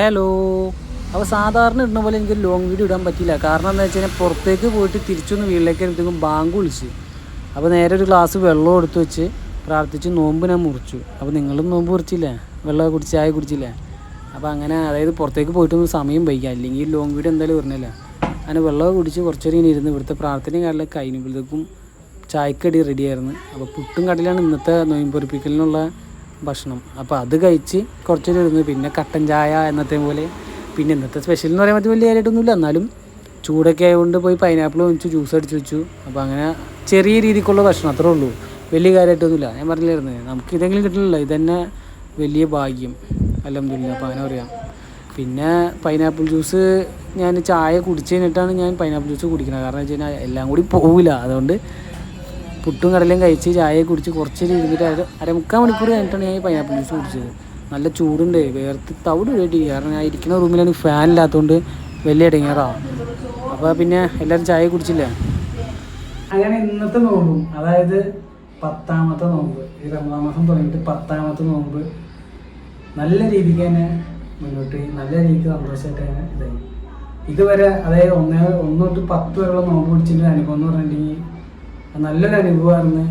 Hello അപ്പോൾ സാധാരണ ഇടുന്ന പോലെ എനിക്ക് ലോങ് വീഡിയോ ഇടാൻ പറ്റില്ല കാരണം എന്താ വെച്ച് കഴിഞ്ഞാൽ പുറത്തേക്ക് പോയിട്ട് തിരിച്ചൊന്ന് വീട്ടിലേക്ക് വരുമ്പോഴത്തേക്കും ബാങ്ക് വിളിച്ച് അപ്പോൾ നേരെ ഒരു ഗ്ലാസ് വെള്ളം എടുത്ത് വെച്ച് പ്രാർത്ഥിച്ച് നോമ്പ് ഞാൻ മുറിച്ചു. അപ്പോൾ നിങ്ങളും നോമ്പ് മുറിച്ചില്ലേ? വെള്ളം കുടിച്ച് ചായ കുടിച്ചില്ലേ? അപ്പോൾ അങ്ങനെ അതായത് പുറത്തേക്ക് പോയിട്ടൊന്നും സമയം വൈകാം അല്ലെങ്കിൽ ലോങ് വീഡിയോ എന്തായാലും വരണില്ല. അങ്ങനെ വെള്ളം കുടിച്ച് കുറച്ച് നേരം ഇങ്ങനെ ഇരുന്ന് ഇവിടുത്തെ പ്രാർത്ഥനയും കാലിലെ കഴിഞ്ഞപ്പോഴത്തേക്കും ചായക്കടി റെഡിയായിരുന്നു അപ്പോൾ പുട്ടും കടലാണ് ഇന്നത്തെ നൊയിമ്പൊറിപ്പിക്കലിനുള്ള ഭക്ഷണം. അപ്പോൾ അത് കഴിച്ച് കുറച്ചൊരു ഇരുന്ന് പിന്നെ കട്ടൻ ചായ എന്നത്തെ പോലെ. പിന്നെ ഇന്നത്തെ സ്പെഷ്യൽ എന്ന് പറയാൻ പറ്റും വലിയ കാര്യമായിട്ടൊന്നുമില്ല എന്നാലും ചൂടൊക്കെ ആയതുകൊണ്ട് പോയി പൈനാപ്പിൾ വെച്ചു ജ്യൂസ് അടിച്ച് വെച്ചു. അപ്പോൾ അങ്ങനെ ചെറിയ രീതിക്കുള്ള ഭക്ഷണം അത്രേ ഉള്ളൂ. വലിയ കാര്യമായിട്ടൊന്നുമില്ല. ഞാൻ പറഞ്ഞില്ലായിരുന്നു നമുക്ക് ഇതെങ്കിലും കിട്ടില്ല ഇതന്നെ വലിയ ഭാഗ്യം. അല്ലെന്നില്ല അപ്പോൾ അങ്ങനെ പറയാം. പിന്നെ പൈനാപ്പിൾ ജ്യൂസ് ഞാൻ ചായ കുടിച്ച് കഴിഞ്ഞിട്ടാണ് ഞാൻ പൈനാപ്പിൾ ജ്യൂസ് കുടിക്കുന്നത് കാരണം വെച്ച് കഴിഞ്ഞാൽ എല്ലാം കൂടി പോവില്ല. അതുകൊണ്ട് പുട്ടും കടലയും കഴിച്ച് ചായ കുടിച്ച് കുറച്ച് ഇരുന്നിട്ട് അര അരമുക്കാൽ മണിക്കൂർ കഴിഞ്ഞിട്ടാണ് ഞാൻ ഈ പൈനാപ്പിൾ ജ്യൂസ് കുടിച്ചത്. നല്ല ചൂടുണ്ട് വേർത്ത് തവിട് വേണ്ടി കാരണം ഞാൻ ഇരിക്കുന്ന റൂമിലാണ് ഫാൻ ഇല്ലാത്തതുകൊണ്ട് വലിയ ഇടങ്ങേറാവും അപ്പോൾ പിന്നെ എല്ലാവരും ചായ കുടിച്ചില്ല? അങ്ങനെ ഇന്നത്തെ നോമ്പും അതായത് പത്താമത്തെ നോമ്പ് ഈ രണ്ടാം മാസം തുടങ്ങിയിട്ട് പത്താമത്തെ നോമ്പ് നല്ല രീതിക്ക് തന്നെ മുന്നോട്ട് നല്ല രീതിക്ക് സന്തോഷമായിട്ട് തന്നെ ഇതായി. ഇതുവരെ അതായത് ഒന്നേ ഒന്ന് തൊട്ട് പത്ത് വരെയുള്ള നോമ്പ് പിടിച്ചിട്ട് അനുഭവം എന്ന് പറഞ്ഞിട്ടുണ്ടെങ്കിൽ നല്ലൊരു അനുഭവമായിരുന്നു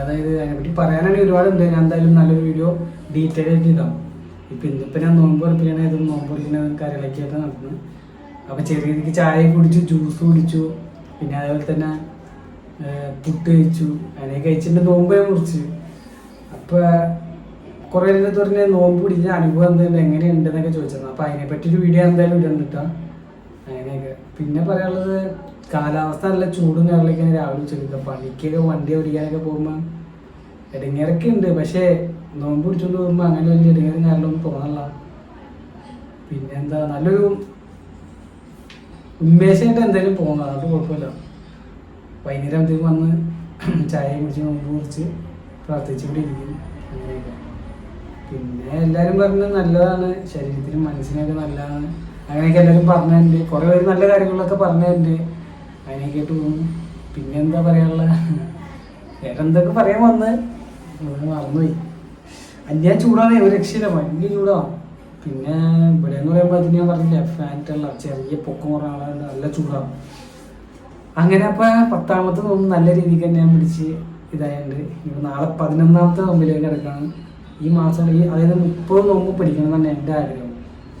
അതായത് അതിനെപ്പറ്റി പറയാനാണെങ്കിൽ ഒരുപാടുണ്ട്. ഞാൻ എന്തായാലും നല്ലൊരു വീഡിയോ ഡീറ്റെയിൽ ആയിട്ട് ഇടാം. ഇപ്പം ഇന്നിപ്പോൾ ഞാൻ നോമ്പ് ഉറപ്പിക്കണ ഇതും നോമ്പ് ഉറപ്പിക്കണ കാര്യങ്ങളൊക്കെ ആയിട്ട് നടക്കുന്നത്. അപ്പോൾ ചെറിയ രീതിക്ക് ചായ കുടിച്ചു ജ്യൂസ് കുടിച്ചു പിന്നെ അതേപോലെ തന്നെ പുട്ട് കഴിച്ചു. അങ്ങനെ കഴിച്ചിട്ട് നോമ്പ് ഞാൻ മുറിച്ച് അപ്പോൾ കുറേ നേരം തുറന്ന് നോമ്പ് പിടിച്ച അനുഭവം എന്തായാലും എങ്ങനെയുണ്ടെന്നൊക്കെ ചോദിച്ചത് അപ്പോൾ അതിനെപ്പറ്റി ഒരു വീഡിയോ എന്തായാലും ഇടണ്ടിട്ടാ അങ്ങനെയൊക്കെ. പിന്നെ പറയാനുള്ളത് കാലാവസ്ഥ നല്ല ചൂടും കാര്യങ്ങളൊക്കെയാണ് രാവിലെ ഉച്ചയ്ക്ക്. പണിക്കൊക്കെ വണ്ടി ഓടിക്കാനൊക്കെ പോകുമ്പോൾ ഇടങ്ങേറൊക്കെ ഉണ്ട് പക്ഷേ നോമ്പ് പിടിച്ചോണ്ട് പോകുമ്പോൾ അങ്ങനെ വലിയ ഇടങ്ങേറും കാര്യങ്ങളൊന്നും തോന്നല്ല പിന്നെ എന്താ നല്ലൊരു ഉന്മേഷമായിട്ട് എന്തായാലും പോകുന്നത് അതുകൊണ്ട് കുഴപ്പമില്ല. വൈകുന്നേരം ആകുമ്പോഴത്തേക്കും വന്ന് ചായ കുടിച്ച് നോമ്പ് കുറിച്ച് പ്രാർത്ഥിച്ചുകൊണ്ട് ഇരിക്കും അങ്ങനെയൊക്കെ. പിന്നെ എല്ലാവരും പറഞ്ഞത് നല്ലതാണ്. ശരീരത്തിനും മനസ്സിനൊക്കെ നല്ലതാണ്. അങ്ങനെയൊക്കെ എല്ലാവരും പറഞ്ഞിട്ടുണ്ട്. കുറേ പേര് നല്ല കാര്യങ്ങളൊക്കെ അതിനൊക്കെ ആയിട്ട് പോകുന്നു പിന്നെ എന്താ പറയാനുള്ള? വേറെ എന്തൊക്കെ പറയാൻ വന്ന്? മറന്നുപോയി. അന്യ ചൂടാണ്. ഒരു രക്ഷയില്ല. ഭയങ്കര ചൂടാണ് പിന്നെ ഇവിടെ എന്ന് പറയുമ്പോൾ അതിന് ഞാൻ പറഞ്ഞില്ല ഫാറ്റുള്ള ചെറിയ പൊക്കം കുറേ ആളുണ്ട് നല്ല ചൂടാണ് അങ്ങനെ അപ്പൊ പത്താമത്തെ നോമ്പ് നല്ല രീതിക്ക് തന്നെ ഞാൻ പിടിച്ച് ഇതായുണ്ട്. ഇപ്പൊ നാളെ പതിനൊന്നാമത്തെ നോമ്പിലേക്ക് കിടക്കാണ്. ഈ മാസം ഈ അതായത് മുപ്പത് നോമ്പ് പിടിക്കണം എന്നാണ് എന്റെ ആഗ്രഹം.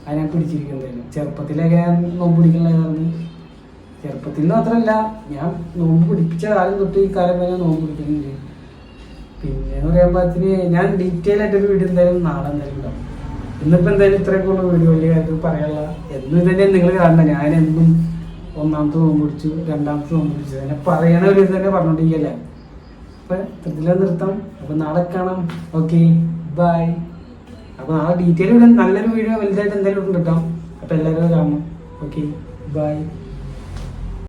അത് ഞാൻ പിടിച്ചിരിക്കുന്നത് ചെറുപ്പത്തിലൊക്കെ ഞാൻ നോമ്പ് പിടിക്കണതായിരുന്നു. ചെറുപ്പത്തിൽ മാത്രമല്ല ഞാൻ നോമ്പ് പിടിപ്പിച്ച കാലം തൊട്ട് ഈ കാലം വരെ നോമ്പ് പിടിക്കുന്നുണ്ട് പിന്നെ എന്ന് പറയുമ്പോഴത്തിന് ഞാൻ ഡീറ്റെയിൽ ആയിട്ട് ഒരു വീഡിയോ എന്തായാലും നാളെ എന്തായാലും ഉണ്ടാവും ഇന്നിപ്പോൾ എന്തായാലും ഇത്രയൊക്കെ ഉള്ള വീഡിയോ വലിയ കാര്യത്തിൽ പറയാനുള്ള. എന്നും തന്നെ നിങ്ങൾ കാണണം. ഞാൻ എന്നും ഒന്നാമത്തെ നോമ്പ് പിടിച്ചു രണ്ടാമത്തെ നോമ്പ് പിടിച്ചു. തന്നെ പറയണ ഒരു ഇത് തന്നെ പറഞ്ഞോണ്ടിരിക്കല്ലേ. അപ്പൊ ഇത്തരത്തില നിർത്താം. അപ്പൊ നാളെ കാണാം. ഓക്കെ ബൈ അപ്പൊ ആ ഡീറ്റെയിൽ ഇവിടെ നല്ലൊരു വീഡിയോ വലുതായിട്ട് എന്തായാലും ഉണ്ട് കേട്ടോ. അപ്പൊ എല്ലാവരും കാണണം. Okay bye